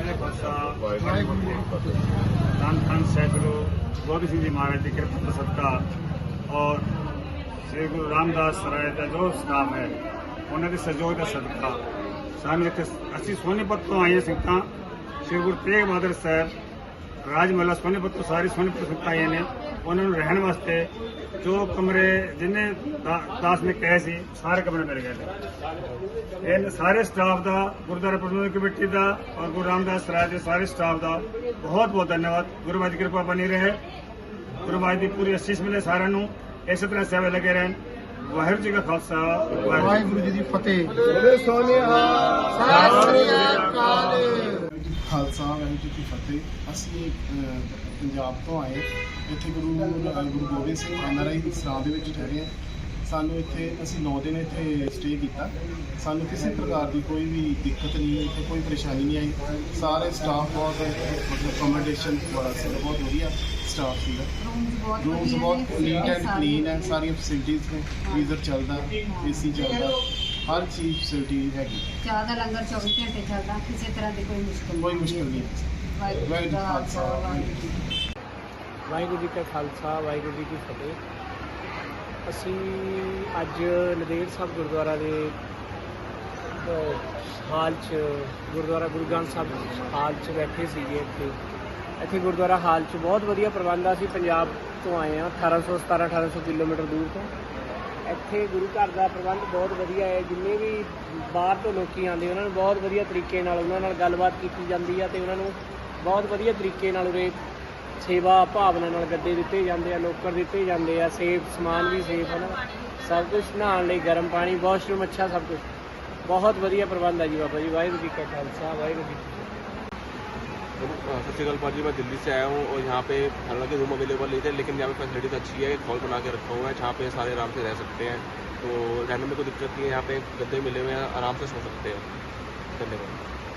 ਵਾਹਿਗੁਰੂ ਖਾਲਸਾ ਵਾਹਿਗੁਰੂ ਜੀ ਕੀ ਫਤਿਹ ਧੰਨ ਗੋਬਿੰਦ ਸਿੰਘ ਜੀ ਮਹਾਰਾਜ ਦੀ ਕਿਰਪਾ ਸਦਕਾ ਔਰ ਸ੍ਰੀ ਗੁਰੂ ਰਾਮਦਾਸ ਸਰਾਏ ਦਾ ਜੋ ਸਨਾਮ ਹੈ ਉਹਨਾਂ ਦੇ ਸਹਿਯੋਗ ਦਾ ਸਦਕਾ ਸਾਨੂੰ ਇੱਥੇ ਅਸੀਂ ਸੋਨੀਪਤ ਤੋਂ ਆਏ ਸੰਗਤਾਂ ਸ੍ਰੀ ਗੁਰੂ ਤੇਗ ਬਹਾਦਰ ਸਾਹਿਬ ਰਾਜ ਮਹੱਲਾ ਸੋਨੀਪਤ ਤੋਂ ਸਾਰੇ ਸੋਨੀਪਤ ਸੰਗਤਾਂ ਆਈਆਂ ਨੇ ਉਹਨਾਂ ਨੂੰ ਰਹਿਣ ਵਾਸਤੇ ਜੋ ਕਮਰੇ ਜਿੰਨੇ ਦਾ- ਦਾਸ ਨੇ ਕਹੇ ਸੀ ਸਾਰੇ ਕਮਰੇ ਮਿਲ ਗਏ ਨੇ ਇਹ ਸਾਰੇ ਸਟਾਫ ਦਾ ਗੁਰਦੁਆਰਾ ਪ੍ਰਬੰਧਕ ਕਮੇਟੀ ਦਾ ਔਰ ਗੁਰੂ ਰਾਮਦਾਸ ਸਰਾਜ ਦੇ ਸਾਰੇ ਸਟਾਫ ਦਾ ਬਹੁਤ ਬਹੁਤ ਧੰਨਵਾਦ। ਗੁਰੂ ਮਹਾਰਾਜ ਦੀ ਕਿਰਪਾ ਬਣੀ ਰਹੇ। ਗੁਰੂ ਮਹਾਰਾਜ ਦੀ ਪੂਰੀ ਅਸੀਸ ਮਿਲੇ ਸਾਰਿਆਂ ਨੂੰ। ਇਸੇ ਤਰ੍ਹਾਂ ਸੇਵਾ ਲੱਗੇ ਰਹਿਣ। ਵਾਹਿਗੁਰੂ ਜੀ ਕਾ ਖਾਲਸਾ ਵਾਹਿਗੁਰੂ ਵਾਹਿਗੁਰੂ ਜੀ ਦੀ ਫਤਿਹ। ਬੋਲੇ ਸੋਨਿਆ ਸਤਿ ਸ੍ਰੀ ਅਕਾਲ। ਖਾਲਸਾ ਵਾਹਿਗੁਰੂ ਜੀ ਕੀ ਫਤਿਹ। ਅਸੀਂ ਪੰਜਾਬ ਤੋਂ ਆਏ ਇੱਥੇ ਗੁਰੂ ਗੁਰੂ ਗੋਬਿੰਦ ਸਿੰਘ ਐਨਆਰਆਈ ਸਰਾਂ ਦੇ ਵਿੱਚ ਠਹਿਰੇ ਹਾਂ। ਸਾਨੂੰ ਇੱਥੇ ਅਸੀਂ 9 ਦਿਨ ਇੱਥੇ ਸਟੇ ਕੀਤਾ। ਸਾਨੂੰ ਕਿਸੇ ਪ੍ਰਕਾਰ ਦੀ ਕੋਈ ਵੀ ਦਿੱਕਤ ਨਹੀਂ ਇੱਥੇ ਕੋਈ ਪਰੇਸ਼ਾਨੀ ਨਹੀਂ ਆਈ। ਸਾਰੇ ਸਟਾਫ ਬਹੁਤ ਮਤਲਬ ਅਕੋਮੋਡੇਸ਼ਨ ਬੜਾ ਸੀ ਬਹੁਤ ਵਧੀਆ ਸਟਾਫ ਸੀਗਾ ਰੂਮਸ ਬਹੁਤ ਨੀਟ ਐਂਡ ਕਲੀਨ ਹੈ ਸਾਰੀਆਂ ਫੈਸਿਲਿਟੀਆਂ ਨੇ ਗੀਜ਼ਰ ਚੱਲਦਾ ਏਸੀ ਚੱਲਦਾ। ਹਰ ਚੀਜ਼ ਫੈਸਿਲਿਟੀ ਹੈਗੀ। ਚਾਹ ਦਾ ਲੰਗਰ 24 ਘੰਟੇ ਚੱਲਦਾ ਕਿਸੇ ਤਰ੍ਹਾਂ ਦੀ ਕੋਈ ਮੁਸ਼ਕਲ ਕੋਈ ਮੁਸ਼ਕਲ ਨਹੀਂ। ਵਾਹਿਗੁਰੂ ਜੀ ਕਾ ਖਾਲਸਾ ਵਾਹਿਗੁਰੂ ਜੀ ਕੀ ਫਤਿਹ। ਵਾਹਿਗੁਰੂ ਜੀ ਕਾ ਖਾਲਸਾ ਵਾਹਿਗੁਰੂ ਜੀ ਕੀ ਫਤਿਹ। ਅਸੀਂ ਅੱਜ ਨਦੇੜ ਸਾਹਿਬ ਗੁਰਦੁਆਰਾ ਦੇ ਹਾਲ 'ਚ ਗੁਰਦੁਆਰਾ ਗੁਰੂ ਗ੍ਰੰਥ ਸਾਹਿਬ ਹਾਲ 'ਚ ਬੈਠੇ ਸੀਗੇ ਇੱਥੇ। ਇੱਥੇ ਗੁਰਦੁਆਰਾ ਹਾਲ 'ਚ ਬਹੁਤ ਵਧੀਆ ਪ੍ਰਬੰਧ ਆ। ਅਸੀਂ ਪੰਜਾਬ ਤੋਂ ਆਏ ਆ 1817 1800 ਕਿਲੋਮੀਟਰ ਦੂਰ ਤੋਂ। ਇੱਥੇ ਗੁਰੂ ਘਰ ਦਾ ਪ੍ਰਬੰਧ ਬਹੁਤ ਵਧੀਆ ਹੈ। ਜਿੰਨੇ ਵੀ ਬਾਹਰ ਤੋਂ ਲੋਕੀ ਆਉਂਦੇ, ਉਹਨਾਂ ਨੂੰ ਬਹੁਤ ਵਧੀਆ ਤਰੀਕੇ ਨਾਲ, ਉਹਨਾਂ ਨਾਲ ਗੱਲਬਾਤ ਕੀਤੀ ਜਾਂਦੀ ਆ ਤੇ ਉਹਨਾਂ ਨੂੰ ਬਹੁਤ ਵਧੀਆ ਤਰੀਕੇ ਨਾਲ ਉਰੇ ਸੇਵਾ ਭਾਵਨਾ ਨਾਲ ਗੱਦੇ ਦਿੱਤੇ ਜਾਂਦੇ ਆ, ਲੋਕਰ ਦਿੱਤੇ ਜਾਂਦੇ ਆ ਸੇਫ ਸਮਾਨ ਵੀ ਸੇਫ ਹਨ? ਸਭ ਕੁਝ ਨਹਾਉਣ ਲਈ ਗਰਮ ਪਾਣੀ, ਵਾਸ਼ਰੂਮ, ਅੱਛਾ ਸਭ ਕੁਝ ਬਹੁਤ ਵਧੀਆ ਪ੍ਰਬੰਧ ਹੈ ਜੀ ਬਾਬਾ ਜੀ। ਵਾਹਿਗੁਰੂ ਜੀ ਕਾ ਖਾਲਸਾ, ਵਾਹਿਗੁਰੂ ਜੀ ਕੀ सत श्रीकाल भाजी मैं दिल्ली से आया हूँ और यहाँ पे हालाँकि रूम अवेलेबल नहीं थे, लेकिन यहाँ पे फैसिलिटीज़ अच्छी है हॉल बना के रखा हुआ है, जहाँ पे सारे आराम से रह सकते हैं। तो रहने में कोई दिक्कत नहीं है, यहाँ पे गद्दे मिले हुए हैं, आराम से सो सकते हैं। धन्यवाद।